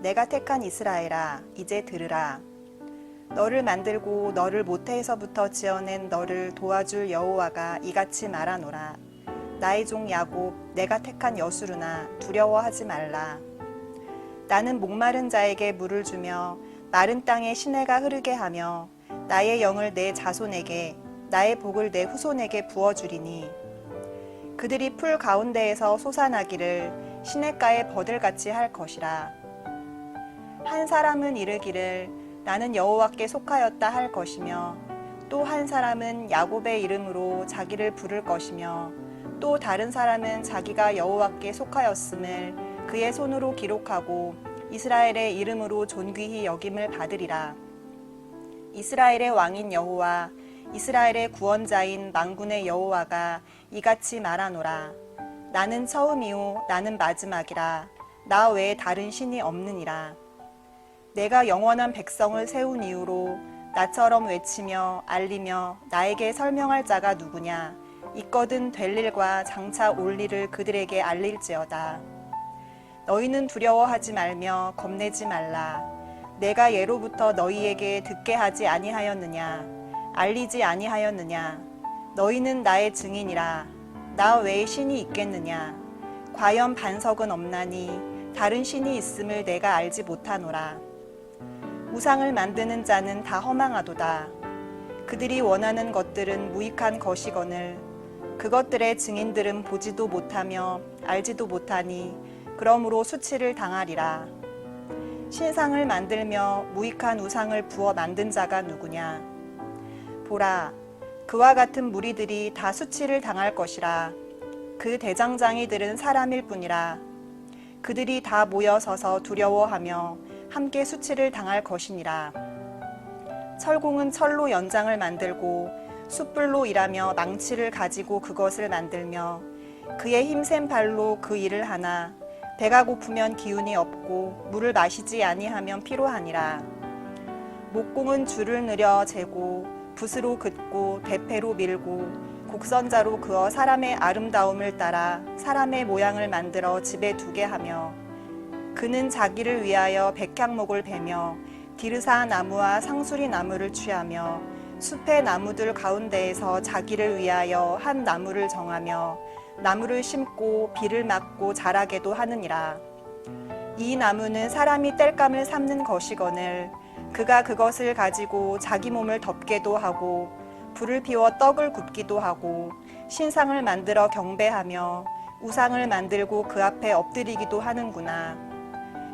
내가 택한 이스라엘아 이제 들으라. 너를 만들고 너를 모태에서부터 지어낸 너를 도와줄 여호와가 이같이 말하노라. 나의 종 야곱 내가 택한 여수르나 두려워하지 말라. 나는 목마른 자에게 물을 주며 마른 땅에 시내가 흐르게 하며 나의 영을 내 자손에게 나의 복을 내 후손에게 부어주리니. 그들이 풀 가운데에서 솟아나기를 시냇가에 버들같이 할 것이라 한 사람은 이르기를 나는 여호와께 속하였다 할 것이며 또 한 사람은 야곱의 이름으로 자기를 부를 것이며 또 다른 사람은 자기가 여호와께 속하였음을 그의 손으로 기록하고 이스라엘의 이름으로 존귀히 여김을 받으리라. 이스라엘의 왕인 여호와, 이스라엘의 구원자인 망군의 여호와가 이같이 말하노라. 나는 처음이요, 나는 마지막이라. 나 외에 다른 신이 없느니라. 내가 영원한 백성을 세운 이후로 나처럼 외치며 알리며 나에게 설명할 자가 누구냐? 있거든 될 일과 장차 올 일을 그들에게 알릴지어다. 너희는 두려워하지 말며 겁내지 말라. 내가 예로부터 너희에게 듣게 하지 아니하였느냐? 알리지 아니하였느냐? 너희는 나의 증인이라. 나 외에 신이 있겠느냐? 과연 반석은 없나니 다른 신이 있음을 내가 알지 못하노라. 우상을 만드는 자는 다 허망하도다. 그들이 원하는 것들은 무익한 것이거늘 그것들의 증인들은 보지도 못하며 알지도 못하니 그러므로 수치를 당하리라. 신상을 만들며 무익한 우상을 부어 만든 자가 누구냐? 보라, 그와 같은 무리들이 다 수치를 당할 것이라. 그 대장장이들은 사람일 뿐이라. 그들이 다 모여 서서 두려워하며 함께 수치를 당할 것이니라. 철공은 철로 연장을 만들고 숯불로 일하며 망치를 가지고 그것을 만들며 그의 힘센 발로 그 일을 하나 배가 고프면 기운이 없고 물을 마시지 아니하면 피로하니라. 목공은 줄을 늘여 재고 붓으로 긋고 대패로 밀고 곡선자로 그어 사람의 아름다움을 따라 사람의 모양을 만들어 집에 두게 하며 그는 자기를 위하여 백향목을 베며 디르사 나무와 상수리 나무를 취하며 숲의 나무들 가운데에서 자기를 위하여 한 나무를 정하며 나무를 심고 비를 맞고 자라게도 하느니라. 이 나무는 사람이 땔감을 삼는 것이거늘 그가 그것을 가지고 자기 몸을 덮게도 하고 불을 피워 떡을 굽기도 하고 신상을 만들어 경배하며 우상을 만들고 그 앞에 엎드리기도 하는구나.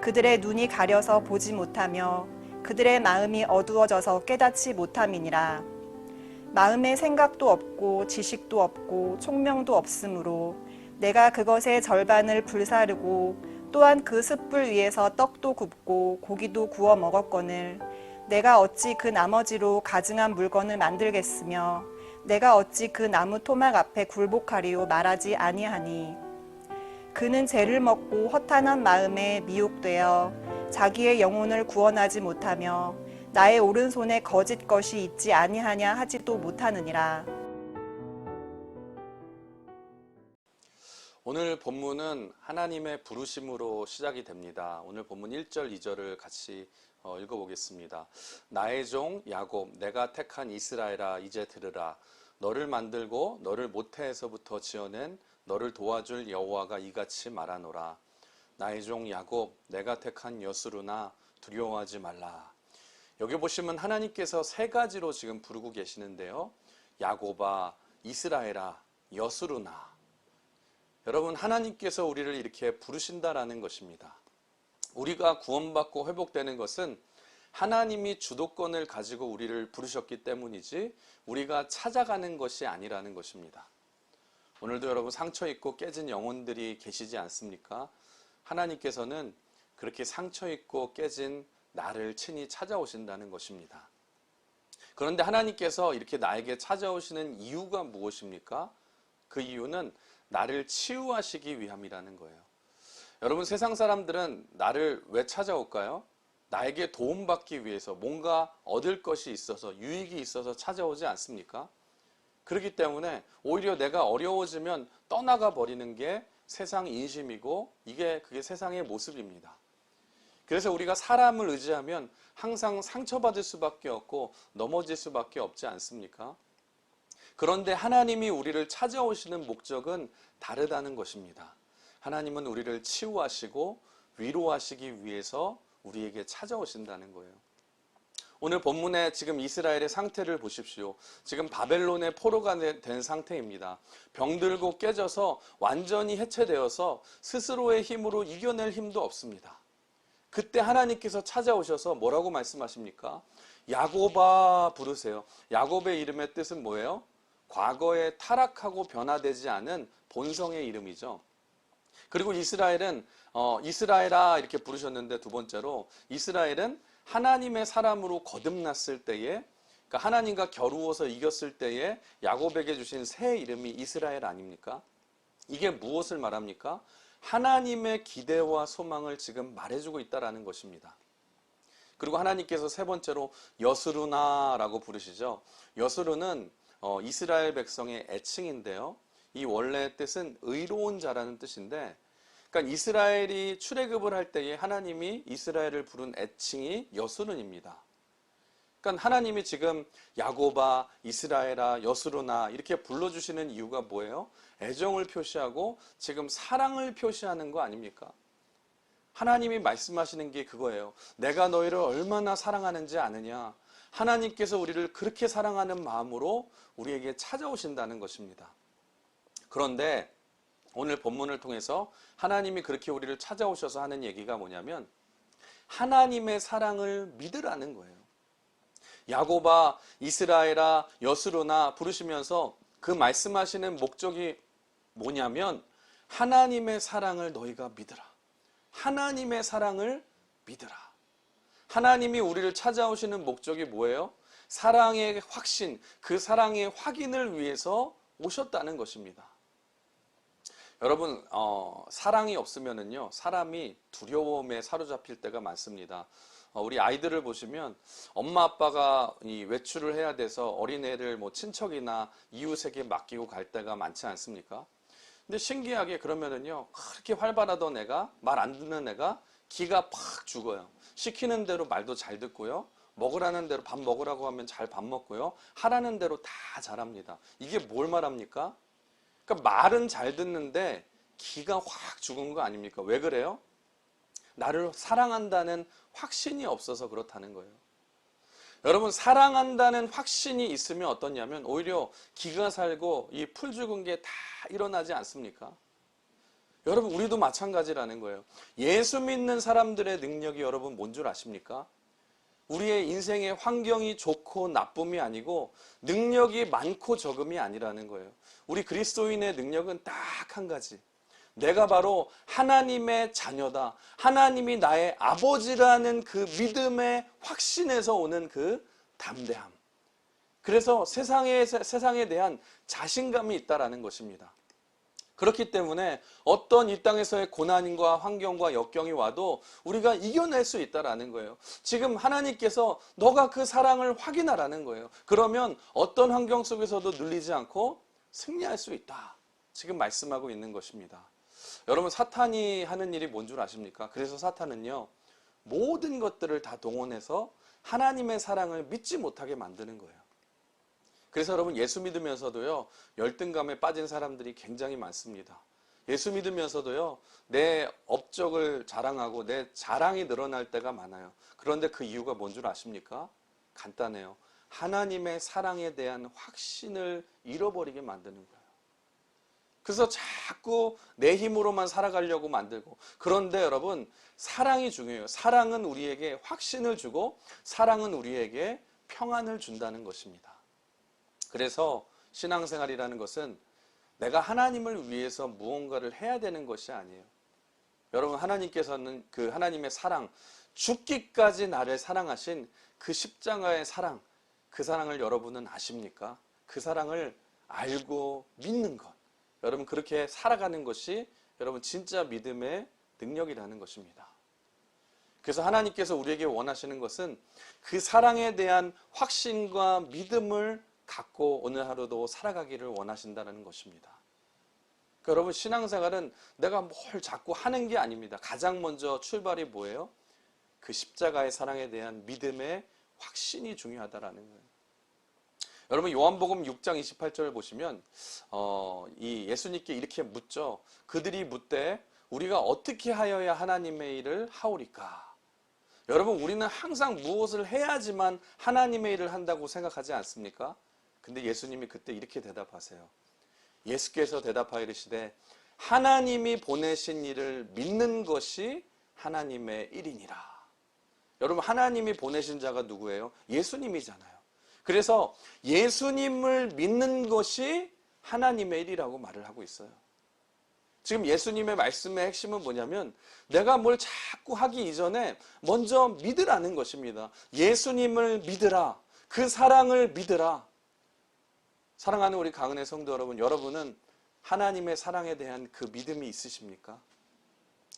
그들의 눈이 가려서 보지 못하며 그들의 마음이 어두워져서 깨닫지 못함이니라. 마음에 생각도 없고 지식도 없고 총명도 없으므로 내가 그것의 절반을 불사르고 또한 그 숯불 위에서 떡도 굽고 고기도 구워 먹었거늘 내가 어찌 그 나머지로 가증한 물건을 만들겠으며 내가 어찌 그 나무 토막 앞에 굴복하리요 말하지 아니하니 그는 죄를 먹고 허탄한 마음에 미혹되어 자기의 영혼을 구원하지 못하며 나의 오른손에 거짓 것이 있지 아니하냐 하지도 못하느니라. 오늘 본문은 하나님의 부르심으로 시작이 됩니다. 오늘 본문 1절, 2절을 같이 어, 읽어보겠습니다. 나의 종 야곱, 내가 택한 이스라엘아, 이제 들으라. 너를 만들고 너를 모태에서부터 지어낸 너를 도와줄 여호와가 이같이 말하노라. 나의 종 야곱, 내가 택한 여수루나 두려워하지 말라. 여기 보시면 하나님께서 세 가지로 지금 부르고 계시는데요. 야곱아, 이스라엘아, 여수루나. 여러분 하나님께서 우리를 이렇게 부르신다라는 것입니다. 우리가 구원받고 회복되는 것은 하나님이 주도권을 가지고 우리를 부르셨기 때문이지 우리가 찾아가는 것이 아니라는 것입니다. 오늘도 여러분 상처 있고 깨진 영혼들이 계시지 않습니까? 하나님께서는 그렇게 상처 있고 깨진 나를 친히 찾아오신다는 것입니다. 그런데 하나님께서 이렇게 나에게 찾아오시는 이유가 무엇입니까? 그 이유는 나를 치유하시기 위함이라는 거예요. 여러분 세상 사람들은 나를 왜 찾아올까요? 나에게 도움받기 위해서 뭔가 얻을 것이 있어서 유익이 있어서 찾아오지 않습니까? 그렇기 때문에 오히려 내가 어려워지면 떠나가 버리는 게 세상 인심이고 이게 그게 세상의 모습입니다. 그래서 우리가 사람을 의지하면 항상 상처받을 수밖에 없고 넘어질 수밖에 없지 않습니까? 그런데 하나님이 우리를 찾아오시는 목적은 다르다는 것입니다. 하나님은 우리를 치유하시고 위로하시기 위해서 우리에게 찾아오신다는 거예요. 오늘 본문에 지금 이스라엘의 상태를 보십시오. 지금 바벨론의 포로가 된 상태입니다. 병들고 깨져서 완전히 해체되어서 스스로의 힘으로 이겨낼 힘도 없습니다. 그때 하나님께서 찾아오셔서 뭐라고 말씀하십니까? 야고바 부르세요. 야곱의 이름의 뜻은 뭐예요? 과거에 타락하고 변화되지 않은 본성의 이름이죠. 그리고 이스라엘은 어, 이스라엘아 이렇게 부르셨는데 두 번째로 이스라엘은 하나님의 사람으로 거듭났을 때에 그러니까 하나님과 겨루어서 이겼을 때에 야곱에게 주신 새 이름이 이스라엘 아닙니까? 이게 무엇을 말합니까? 하나님의 기대와 소망을 지금 말해주고 있다라는 것입니다. 그리고 하나님께서 세 번째로 여스루나라고 부르시죠. 여스루는 어, 이스라엘 백성의 애칭인데요. 이 원래 뜻은 의로운 자라는 뜻인데, 그러니까 이스라엘이 출애굽을 할 때에 하나님이 이스라엘을 부른 애칭이 여수른입니다. 그러니까 하나님이 지금 야고바, 이스라엘아, 여수르나 이렇게 불러주시는 이유가 뭐예요? 애정을 표시하고 지금 사랑을 표시하는 거 아닙니까? 하나님이 말씀하시는 게 그거예요. 내가 너희를 얼마나 사랑하는지 아느냐? 하나님께서 우리를 그렇게 사랑하는 마음으로 우리에게 찾아오신다는 것입니다. 그런데 오늘 본문을 통해서 하나님이 그렇게 우리를 찾아오셔서 하는 얘기가 뭐냐면 하나님의 사랑을 믿으라는 거예요. 야고바, 이스라엘아, 여스로나 부르시면서 그 말씀하시는 목적이 뭐냐면 하나님의 사랑을 너희가 믿으라. 하나님의 사랑을 믿으라. 하나님이 우리를 찾아오시는 목적이 뭐예요? 사랑의 확신, 그 사랑의 확인을 위해서 오셨다는 것입니다. 여러분, 어, 사랑이 없으면은요, 사람이 두려움에 사로잡힐 때가 많습니다. 어, 우리 아이들을 보시면 엄마 아빠가 이 외출을 해야 돼서 어린애를 뭐 친척이나 이웃에게 맡기고 갈 때가 많지 않습니까? 근데 신기하게 그러면은요, 그렇게 활발하던 애가, 말 안 듣는 애가 기가 팍 죽어요. 시키는 대로 말도 잘 듣고요. 먹으라는 대로 밥 먹으라고 하면 잘 밥 먹고요. 하라는 대로 다 잘합니다. 이게 뭘 말합니까? 그러니까 말은 잘 듣는데 기가 확 죽은 거 아닙니까? 왜 그래요? 나를 사랑한다는 확신이 없어서 그렇다는 거예요. 여러분 사랑한다는 확신이 있으면 어떠냐면 오히려 기가 살고 이 풀 죽은 게 다 일어나지 않습니까? 여러분 우리도 마찬가지라는 거예요. 예수 믿는 사람들의 능력이 여러분 뭔 줄 아십니까? 우리의 인생의 환경이 좋고 나쁨이 아니고 능력이 많고 적음이 아니라는 거예요. 우리 그리스도인의 능력은 딱 한 가지. 내가 바로 하나님의 자녀다. 하나님이 나의 아버지라는 그 믿음의 확신에서 오는 그 담대함. 그래서 세상에, 세상에 대한 자신감이 있다라는 것입니다. 그렇기 때문에 어떤 이 땅에서의 고난과 환경과 역경이 와도 우리가 이겨낼 수 있다라는 거예요. 지금 하나님께서 너가 그 사랑을 확인하라는 거예요. 그러면 어떤 환경 속에서도 눌리지 않고 승리할 수 있다. 지금 말씀하고 있는 것입니다. 여러분 사탄이 하는 일이 뭔 줄 아십니까? 그래서 사탄은요. 모든 것들을 다 동원해서 하나님의 사랑을 믿지 못하게 만드는 거예요. 그래서 여러분 예수 믿으면서도요 열등감에 빠진 사람들이 굉장히 많습니다. 예수 믿으면서도요 내 업적을 자랑하고 내 자랑이 늘어날 때가 많아요. 그런데 그 이유가 뭔 줄 아십니까? 간단해요. 하나님의 사랑에 대한 확신을 잃어버리게 만드는 거예요. 그래서 자꾸 내 힘으로만 살아가려고 만들고 그런데 여러분 사랑이 중요해요. 사랑은 우리에게 확신을 주고 사랑은 우리에게 평안을 준다는 것입니다. 그래서 신앙생활이라는 것은 내가 하나님을 위해서 무언가를 해야 되는 것이 아니에요. 여러분 하나님께서는 그 하나님의 사랑 죽기까지 나를 사랑하신 그 십자가의 사랑 그 사랑을 여러분은 아십니까? 그 사랑을 알고 믿는 것. 여러분 그렇게 살아가는 것이 여러분 진짜 믿음의 능력이라는 것입니다. 그래서 하나님께서 우리에게 원하시는 것은 그 사랑에 대한 확신과 믿음을 갖고 오늘 하루도 살아가기를 원하신다는 것입니다. 그러니까 여러분 신앙생활은 내가 뭘 자꾸 하는 게 아닙니다. 가장 먼저 출발이 뭐예요? 그 십자가의 사랑에 대한 믿음의 확신이 중요하다라는 거예요. 여러분 요한복음 6장 28절을 보시면 어, 이 예수님께 이렇게 묻죠. 그들이 묻되 우리가 어떻게 하여야 하나님의 일을 하오리까? 여러분 우리는 항상 무엇을 해야지만 하나님의 일을 한다고 생각하지 않습니까? 근데 예수님이 그때 이렇게 대답하세요. 예수께서 대답하여 이르시되 하나님이 보내신 일을 믿는 것이 하나님의 일이니라. 여러분 하나님이 보내신 자가 누구예요? 예수님이잖아요. 그래서 예수님을 믿는 것이 하나님의 일이라고 말을 하고 있어요. 지금 예수님의 말씀의 핵심은 뭐냐면 내가 뭘 자꾸 하기 이전에 먼저 믿으라는 것입니다. 예수님을 믿으라. 그 사랑을 믿으라. 사랑하는 우리 강은혜 성도 여러분, 여러분은 하나님의 사랑에 대한 그 믿음이 있으십니까?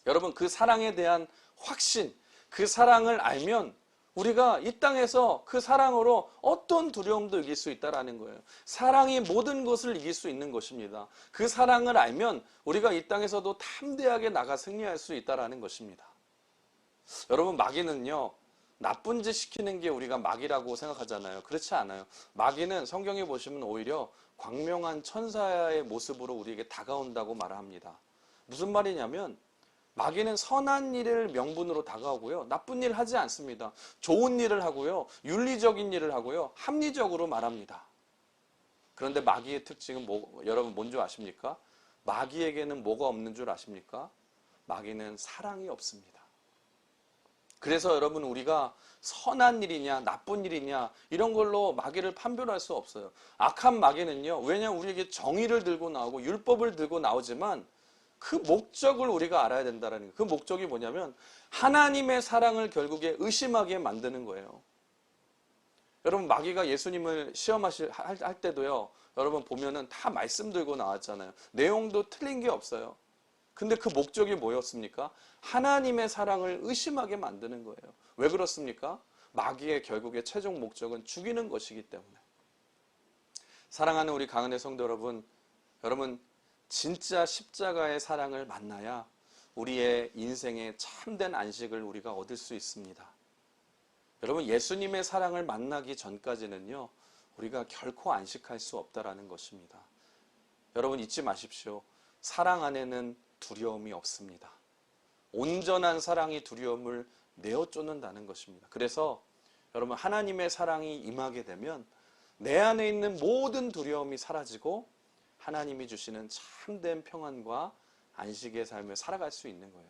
여러분 그 사랑에 대한 확신, 그 사랑을 알면 우리가 이 땅에서 그 사랑으로 어떤 두려움도 이길 수 있다라는 거예요. 사랑이 모든 것을 이길 수 있는 것입니다. 그 사랑을 알면 우리가 이 땅에서도 탐대하게 나가 승리할 수 있다라는 것입니다. 여러분 마귀는요. 나쁜 짓 시키는 게 우리가 마귀라고 생각하잖아요. 그렇지 않아요. 마귀는 성경에 보시면 오히려 광명한 천사의 모습으로 우리에게 다가온다고 말합니다. 무슨 말이냐면 마귀는 선한 일을 명분으로 다가오고요. 나쁜 일 하지 않습니다. 좋은 일을 하고요. 윤리적인 일을 하고요. 합리적으로 말합니다. 그런데 마귀의 특징은 뭐, 여러분 뭔지 아십니까? 마귀에게는 뭐가 없는 줄 아십니까? 마귀는 사랑이 없습니다. 그래서 여러분 우리가 선한 일이냐 나쁜 일이냐 이런 걸로 마귀를 판별할 수 없어요. 악한 마귀는요. 왜냐하면 우리에게 정의를 들고 나오고 율법을 들고 나오지만 그 목적을 우리가 알아야 된다는 거예요. 그 목적이 뭐냐면 하나님의 사랑을 결국에 의심하게 만드는 거예요. 여러분 마귀가 예수님을 시험하실 할, 할 때도요. 여러분 보면은 다 말씀 들고 나왔잖아요. 내용도 틀린 게 없어요. 근데 그 목적이 뭐였습니까? 하나님의 사랑을 의심하게 만드는 거예요. 왜 그렇습니까? 마귀의 결국의 최종 목적은 죽이는 것이기 때문에. 사랑하는 우리 강은혜 성도 여러분, 여러분 진짜 십자가의 사랑을 만나야 우리의 인생의 참된 안식을 우리가 얻을 수 있습니다. 여러분 예수님의 사랑을 만나기 전까지는요. 우리가 결코 안식할 수 없다라는 것입니다. 여러분 잊지 마십시오. 사랑 안에는 두려움이 없습니다. 온전한 사랑이 두려움을 내어 쫓는다는 것입니다. 그래서 여러분 하나님의 사랑이 임하게 되면 내 안에 있는 모든 두려움이 사라지고 하나님이 주시는 참된 평안과 안식의 삶을 살아갈 수 있는 거예요.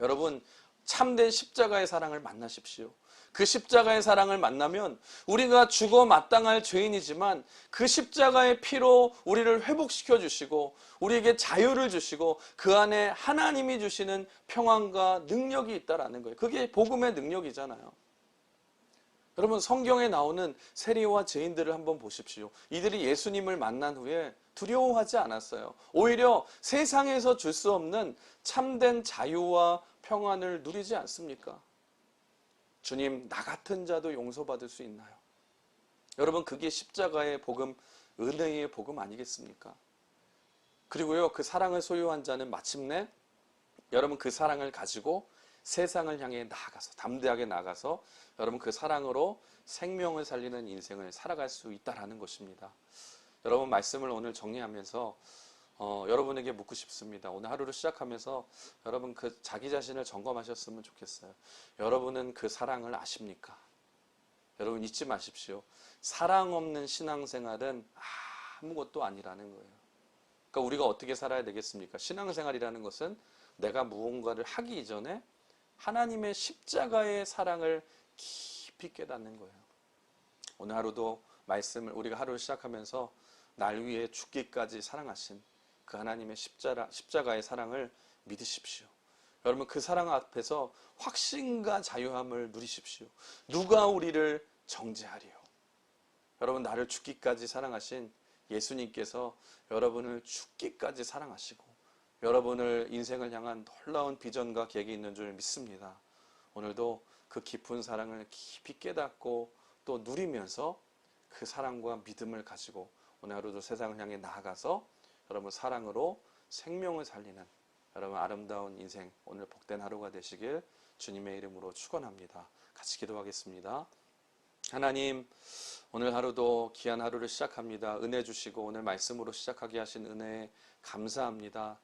여러분 참된 십자가의 사랑을 만나십시오. 그 십자가의 사랑을 만나면 우리가 죽어 마땅할 죄인이지만 그 십자가의 피로 우리를 회복시켜 주시고 우리에게 자유를 주시고 그 안에 하나님이 주시는 평안과 능력이 있다라는 거예요. 그게 복음의 능력이잖아요. 여러분 성경에 나오는 세리와 죄인들을 한번 보십시오. 이들이 예수님을 만난 후에 두려워하지 않았어요. 오히려 세상에서 줄 수 없는 참된 자유와 평안을 누리지 않습니까? 주님, 나 같은 자도 용서받을 수 있나요? 여러분, 그게 십자가의 복음, 은혜의 복음 아니겠습니까? 그리고요, 그 사랑을 소유한 자는 마침내 여러분 그 사랑을 가지고 세상을 향해 나아가서 담대하게 나가서 여러분 그 사랑으로 생명을 살리는 인생을 살아갈 수 있다라는 것입니다. 여러분 말씀을 오늘 정리하면서 어, 여러분에게 묻고 싶습니다. 오늘 하루를 시작하면서 여러분 그 자기 자신을 점검하셨으면 좋겠어요. 여러분은 그 사랑을 아십니까? 여러분 잊지 마십시오. 사랑 없는 신앙생활은 아무것도 아니라는 거예요. 그러니까 우리가 어떻게 살아야 되겠습니까? 신앙생활이라는 것은 내가 무언가를 하기 이전에 하나님의 십자가의 사랑을 깊이 깨닫는 거예요. 오늘 하루도 말씀을 우리가 하루를 시작하면서 날 위해 죽기까지 사랑하신 그 하나님의 십자가, 십자가의 사랑을 믿으십시오. 여러분 그 사랑 앞에서 확신과 자유함을 누리십시오. 누가 우리를 정죄하리요? 여러분 나를 죽기까지 사랑하신 예수님께서 여러분을 죽기까지 사랑하시고 여러분을 인생을 향한 놀라운 비전과 계획이 있는 줄 믿습니다. 오늘도 그 깊은 사랑을 깊이 깨닫고 또 누리면서 그 사랑과 믿음을 가지고 오늘 하루도 세상을 향해 나아가서 여러분 사랑으로 생명을 살리는 여러분 아름다운 인생 오늘 복된 하루가 되시길 주님의 이름으로 축원합니다. 같이 기도하겠습니다. 하나님 오늘 하루도 귀한 하루를 시작합니다. 은혜 주시고 오늘 말씀으로 시작하게 하신 은혜 감사합니다.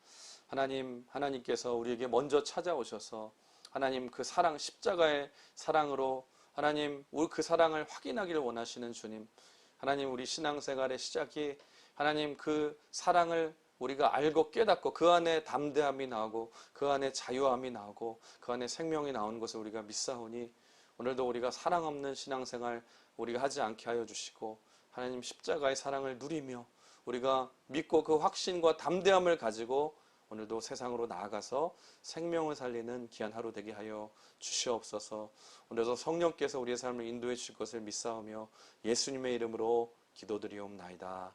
하나님 하나님께서 우리에게 먼저 찾아오셔서 하나님 그 사랑 십자가의 사랑으로 하나님 우리 그 사랑을 확인하기를 원하시는 주님 하나님 우리 신앙생활의 시작이 하나님 그 사랑을 우리가 알고 깨닫고 그 안에 담대함이 나오고 그 안에 자유함이 나오고 그 안에 생명이 나오는 것을 우리가 믿사오니 오늘도 우리가 사랑 없는 신앙생활 우리가 하지 않게 하여 주시고 하나님 십자가의 사랑을 누리며 우리가 믿고 그 확신과 담대함을 가지고 오늘도 세상으로 나아가서 생명을 살리는 귀한 하루 되게 하여 주시옵소서. 오늘도 성령께서 우리의 삶을 인도해 주실 것을 믿사오며 예수님의 이름으로 기도드리옵나이다.